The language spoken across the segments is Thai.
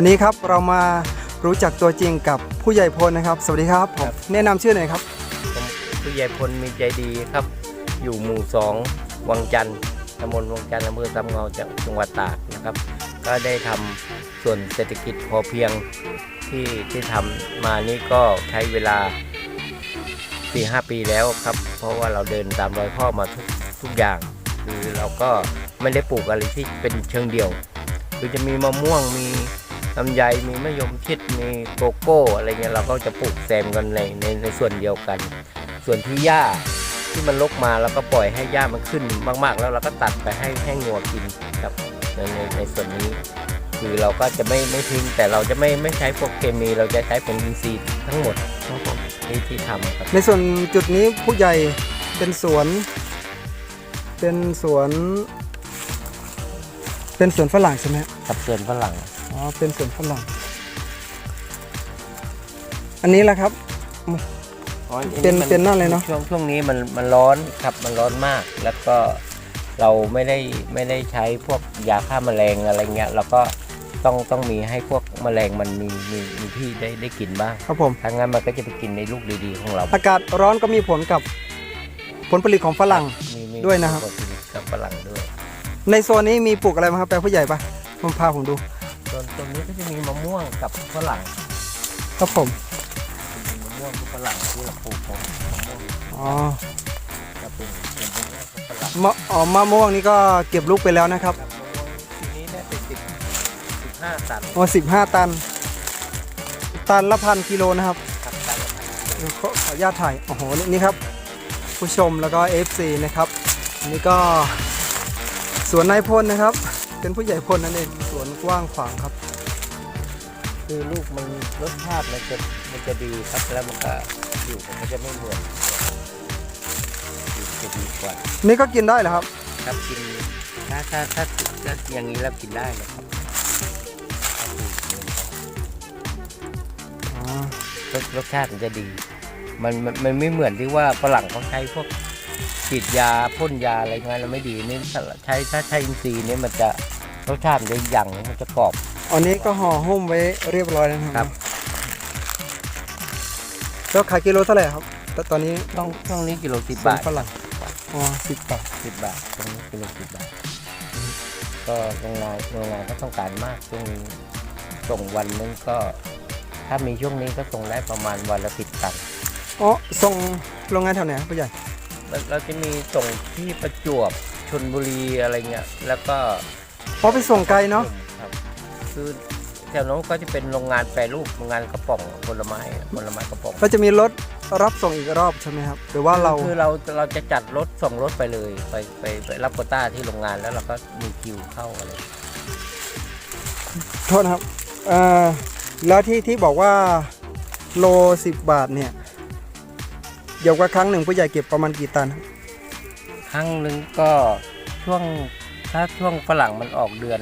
วันนี้ครับเรามารู้จักตัวจริงกับผู้ใหญ่พลนะครับ สวัสดีครับผมครับแนะนำชื่อหน่อยครับ ผมผู้ใหญ่พลมีใจดีครับ อยู่หมู่สองวังจันทร์ตำบลวังจันทร์อำเภอสำเงาจังหวัดตากนะครับ ก็ได้ทำส่วนเศรษฐกิจพอเพียงที่ที่ทำมานี่ก็ใช้เวลา4-5ปีแล้วครับ เพราะว่าเราเดินตามรอยพ่อมาทุกทุกอย่าง คือเราก็ไม่ได้ปลูกอะไรที่เป็นเชิงเดี่ยว คือจะมีมะม่วงมี ลำไยมีมะยมชิดมีโกโก้อะไรเงี้ยเราก็จะปลูกแซมกันในในในส่วนเดียวกัน ส่วนที่หญ้าที่มันลกมาเราก็ปล่อยให้หญ้ามันขึ้นมาก ๆ แล้วเราก็ตัดไปให้ให้งัวกินครับในในในส่วนนี้ คือเราก็จะไม่ไม่ทิ้งแต่เราจะไม่ไม่ใช้พวกเคมี เราจะใช้เป็นอินทรีย์ทั้งหมดที่ที่ทำครับในส่วนจุดนี้ผู้ใหญ่เป็นสวน เป็นสวน เป็นสวนฝรั่งใช่ไหมฮะกับส่วนฝรั่ง อ๋อ เป็นสวนฝรั่ง อันนี้แหละครับ อ๋ออัเป็นมัเป็นนั่นเลยเนอะ ช่วงช่วงนี้มันมันร้อนครับมันร้อนมาก แล้วก็เราไม่ได้ไม่ได้ใช้พวกยาฆ่าแมลงอะไรเงี้ยเราก็ต้องต้องมีให้พวกแมลงมันมีมีมีที่ได้ได้กินบ้างครับผม ถ้างั้นมันก็จะไปกินในลูกดีๆของเราอากาศร้อนก็มีผลกับผลผลิตของฝรั่ง มีมีด้วยนะครับผลผลิตกับฝรั่งด้วย ในโซนนี้มีปลูกอะไรบ้างครับแปลงผู้ใหญ่ปะผมพาผมดู ส่วนตรงนี้ก็จะมีมะม่วงกับฝรั่งครับผมมีมะม่วงกับฝรั่งที่เราปลูกของมะม่วงอ๋อกับปลูกเป็นมะม่วงกับฝรั่งมะอ๋อมะม่วงนี่ก็เก็บลูกไปแล้วนะครับครับมะม่วงทีนี้ได้ไปสิบสิบห้าตันโอ้สิบห้าตัน ตันละพันกิโลนะครับครับตันละพันเดี๋ยวขอขออนุญาตถ่ายโอ้โหนี่นี่ครับ ผู้ชมแล้วก็ FC นะครับอันนี้ก็สวนนายพลนะครับ เป็นผู้ใหญ่พลนั่นเองสวนกว้างขวางครับ คือลูกมันรสชาติมันจะมันจะดีครับแล้วมันก็อยู่มันก็จะไม่เหมือนอยู่จะดีกว่านี่ก็กินได้เหรอครับ ครับกินถ้าถ้าถ้าถ้าอย่างนี้แล้วกินได้เลยครับถ้าปลูกเองอ๋อรสรสชาติมันจะดี มันมันมันไม่เหมือนที่ว่าฝรั่งเขาใช้พวกฉีดยาพ่นยาอะไรเงี้ยแล้วไม่ดีนี่ถ้าใช้ถ้าใช้อินทรีย์นี่มันจะ รสชาติมันจะหยั่งมันจะกรอบ อันนี้ก็ห่อหุ้มไว้เรียบร้อยแล้วนะคครัรับ บแล้วขายกิโลเท่าไหร่ครับแต่ตอนนี้ต้องช่วงนี้กิโลสิบสวนบาทฝรั่งอ๋อสิบบาทสิบบาทตรงนี้กิโลสิบบาท ก็โรงงานโรงงานก็ต้องการมากช่วงนี้ส่งวันนึงก็ ถ้ามีช่วงนี้ก็ส่งได้ประมาณวันละสิบตัน อ๋อส่งโรงงานแถวไหนครับผู้ใหญ่แล้วเราจะมีส่งที่ประจวบชนบุรีอะไรเงี้ย แล้วก็ เพราะไปส่งไกลเนาะครับคือแถวนั้นก็จะเป็นโรงงานแปรรูปโรงงานกระป๋องผลไม้ผลไม้กระป๋องก็จะมีรถรับส่งอีกรอบใช่ไหมครับหรือว่าเราคือเราเราจะจัดรถส่งรถไปเลย ไปไปไปรับโควต้าที่โรงงานแล้วเราก็มีคิวเข้าอะไรโทษนะครับเอ่อแล้วที่ที่บอกว่าโลสิบบาทเนี่ยเดี๋ยวว่าครั้งหนึ่งผู้ใหญ่เก็บประมาณกี่ตัน ครับครั้งหนึ่งก็ช่วง ถ้าช่วงฝรั่งมันออกเดือน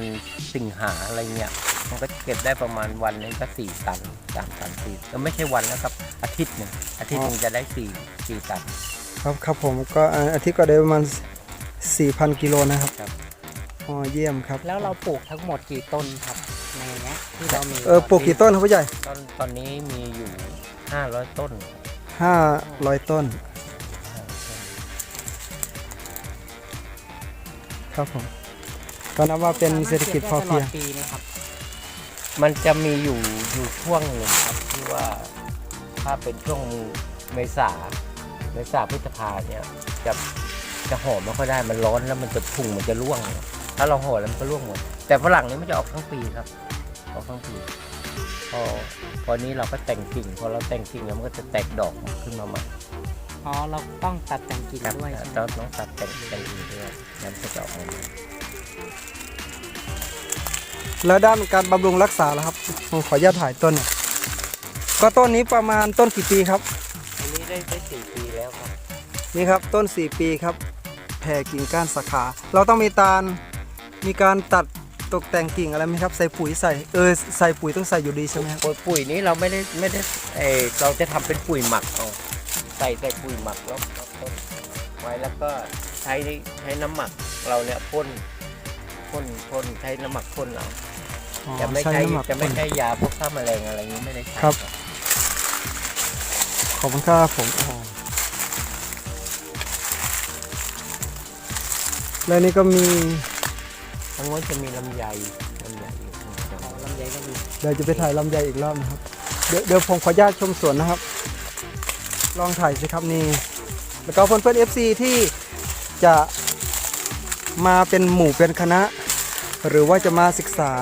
สิงหาอะไรเงี้ย มันก็เก็บได้ประมาณวันหนึงก็สี่ตันสามตันสี่ก็ไม่ใช่วันนะครับ อาทิตย์หนึ่งอาทิตย์หนึ่งจะได้สี่สี่ตัน ครับครับผมก็อ่าอาทิตย์ก็ได้ประมาณ4,000กิโลนะครับครับ อ๋อเยี่ยมครับแล้วเราปลูกทั้งหมดกี่ต้นครับ ในเนี้ยที่เรามีเออปลูกกี่ต้นครับผู้ใหญ่ตอนตอนนี้มีอยู่ห้าร้อยต้น 500 ต้นครับผม ก็นับว่าเป็นเศรษฐกิจพอเพียงสามารถก็บได้ตลอดปีไหมครับ มันจะมีอยู่อยู่ช่วงหนึ่งครับที่ว่าถ้าเป็นช่วงเมษาเมษาพฤษภาเนี่ยจะจะห่อไม่ค่อยได้มันร้อนแล้วมันจะพุ่งมันจะร่วง ถ้าเราห่อแล้วมันก็ร่วงหมดแต่ฝรั่งนี่มันจะออกทั้งปีครับ ออกทั้งปี พอพอนี้เราก็แต่งกิ่งพอเราแต่งกิ่งแล้วมันก็จะแตกดอกขึ้นมาใหม่อ๋อ เราต้องตัดแต่งกิ่งครับด้วยใช่ไหม เราต้องตัดแต่งแต่งกิ่งด้วยแล้วมันก็จะออกมาใหม่ แล้วด้านการบำรุงรักษาล่ะครับผมขออนุญาตถ่ายต้นหน่อยก็ต้นนี้ประมาณต้นกี่ปีครับ อันนี้ได้ได้สี่ปีแล้วครับ นี่ครับต้น 4 ปีครับแผ่กิ่งก้านสาขา เราต้องมีตาลมีการตัดตกแต่งกิ่งอะไรไหมครับ ใส่ปุ๋ยใส่เออใส่ปุ๋ยต้องใส่อยู่ดีใช่ไหมครับปุ๋ยปุ๋ยนี้เราไม่ได้ไม่ได้เออเราจะทำเป็นปุ๋ยหมักเอาใส่ใส่ปุ๋ยหมักแล้วแล้วพ่นไว้แล้วก็ใช้ใช้น้ำหมักเราเนี่ยพ่น พ่นพ่นใช้น้ำหมักพ่นเอาอ๋อจะไม่ใช้ใช้น้ำหมักจะไม่พ่นใช้ยาพวกฆ่าแมลงอะไรนี้ไม่ได้ใช้ครับ ขอบคุณครับผมอ๋อแล้วนี่ก็มีทั้งโน้นจะมีลำไยลำไยอยู่ข้างบนอ๋อลำไยก็มีเดี๋ยวจะไปถ่ายลำไยอีกรอบนะครับ เดี๋ยวเดี๋ยวผมขออนุญาตชมสวนนะครับ ลองถ่ายสิครับนี่ แล้วก็เพื่อนๆ FC ที่จะ มาเป็นหมู่เป็นคณะ หรือว่าจะมาศึกษา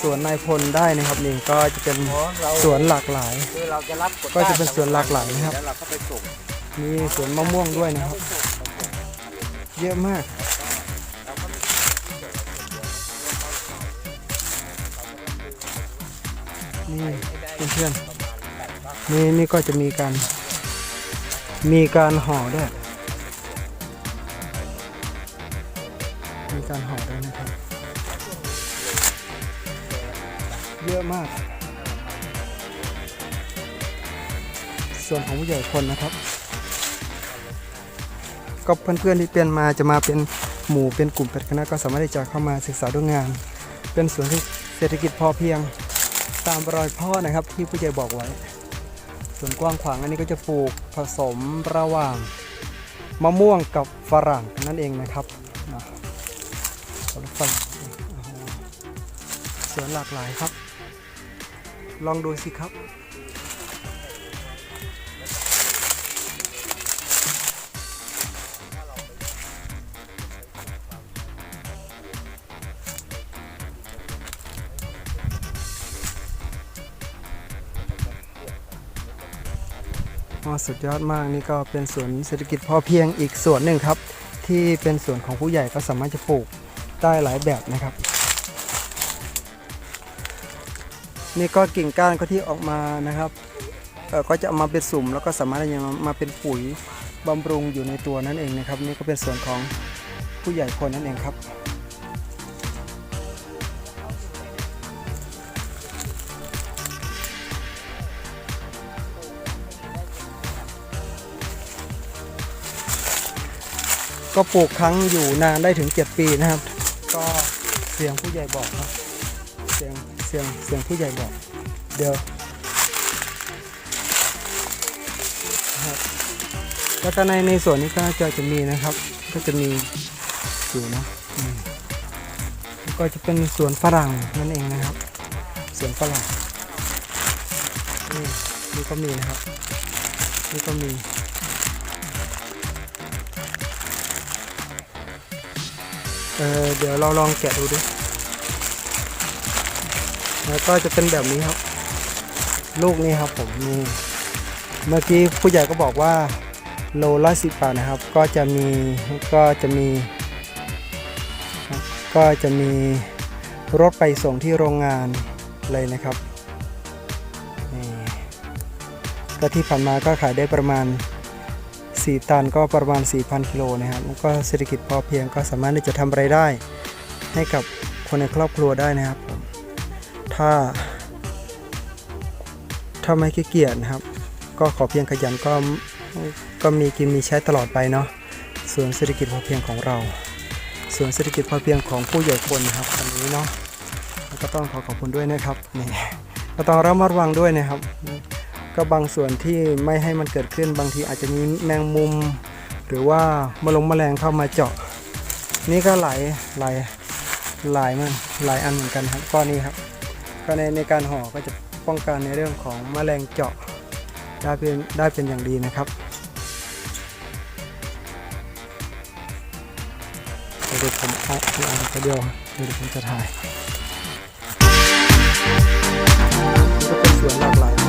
สวนนายพลได้นะครับนี่ก็จะเป็นสวนหลากหลาย คือเราจะรับก็จะเป็นสวนหลากหลายนะครับ แล้วเราก็ไปส่งมีสวนมะม่วงด้วยนะครับ เยอะมาก นี่เพื่อนๆนี่นี่ก็จะมีการมีการห่อด้วย มีการห่อด้วยนะครับ เยอะมาก ส่วนของผู้ใหญ่คนนะครับ ก็เพื่อนๆที่เป็นมาจะมาเป็นหมู่เป็นกลุ่มเป็นคณะก็สามารถที่จะเข้ามาศึกษาดูงาน เป็นสวนที่เศรษฐกิจพอเพียงตามรอยพ่อนะครับที่ผู้ใหญ่บอกไว้ ส่วนกว้างขวางอันนี้ก็จะปลูกผสมระหว่างมะม่วงกับฝรั่งนั่นเองนะครับ่อ้โหสวนหลากหลายครับ ลองดูสิครับ สุดยอดมากนี่ก็เป็นสวนเศรษฐกิจพอเพียงอีกส่วนหนึ่งครับ ที่เป็นส่วนของผู้ใหญ่ก็สามารถจะปลูก ได้หลายแบบนะครับ นี่ก็กิ่งก้านก็ที่ออกมานะครับก็จะเอามาเป็นสุ่มแล้วก็สามารถยังมาเป็นปุ๋ยบำรุงอยู่ในตัวนั่นเองนะครับ นี่ก็เป็นส่วนของผู้ใหญ่คนนั่นเองครับก็ปลูกครั้งอยู่นานได้ถึง 7 ปีนะครับ ก็เสียงผู้ใหญ่บอกครับเสียงเสียงเสียงผู้ใหญ่บอก เดี๋ยวนะครับแล้วก็ในในส่วนนี้ก็จะจะมีนะครับ ก็จะมีอยู่นะอืมแล้วก็จะเป็นสวนฝรั่งนั่นเองนะครับสวนฝรั่งนี่นี่ก็มีนะครับนี่ก็มี เออเดี๋ยวเราลองแกะดูดิ แล้วก็จะเป็นแบบนี้ครับ ลูกนี้ครับผมนี่เมื่อกี้ผู้ใหญ่ก็บอกว่าโลละสิบบาทนะครับ ก็จะมีก็จะมี ก็จะมีรถไปส่งที่โรงงานเลยนะครับนี่ก็ที่ผ่านมาก็ขายได้ประมาณ 4 ตันก็ประมาณ 4,000กิโลนะครับแล้วก็เศรษฐกิจพอเพียงก็สามารถที่จะทำไรายได้ ให้กับคนในครอบครัวได้นะครับผมถ้าถ้าไม่ขี้เกียจนะครับ ก็ขอเพียงขยันก็ก็มีกินมีใช้ตลอดไปเนาะส่วนเศรษฐกิจพอเพียงของเรา ส่วนเศรษฐกิจพอเพียงของผู้ใหญ่คนนะครับอันนี้เนาะก็ต้องขอขอบคุณด้วยนะครับนี่ก็ต้องระมัดระวังด้วยนะครับ ก็บางส่วนที่ไม่ให้มันเกิดขึ้นบางทีอาจจะมีแมงมุม หรือว่ามาลงมแมลงเข้ามาเจาะ นี่ก็หลายหลายหลายมันหลายอันเหมือนกันครับก้อนนี้ครับก็ในในการห่อก็จะป้องกันในเรื่องของแมลงเจาะได้เป็นได้เป็นอย่างดีนะครับเดี๋ยวผมเอาเอาเอาเดียวเดี๋ยวผมจะถ่ายก็เป็นสวนหลากหลาย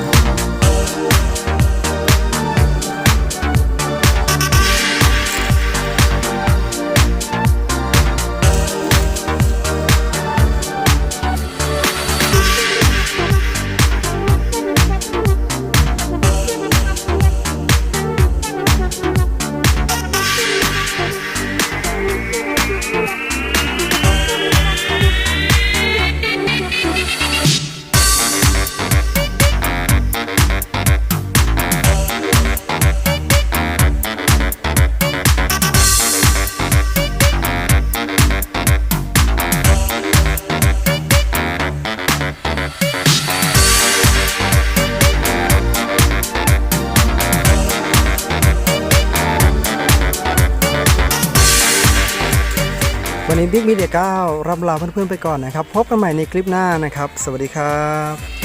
นี้บิ๊กมีเดียเก้ารับลาเพื่อนๆไปก่อนนะครับ พบกันใหม่ในคลิปหน้านะครับ สวัสดีครับ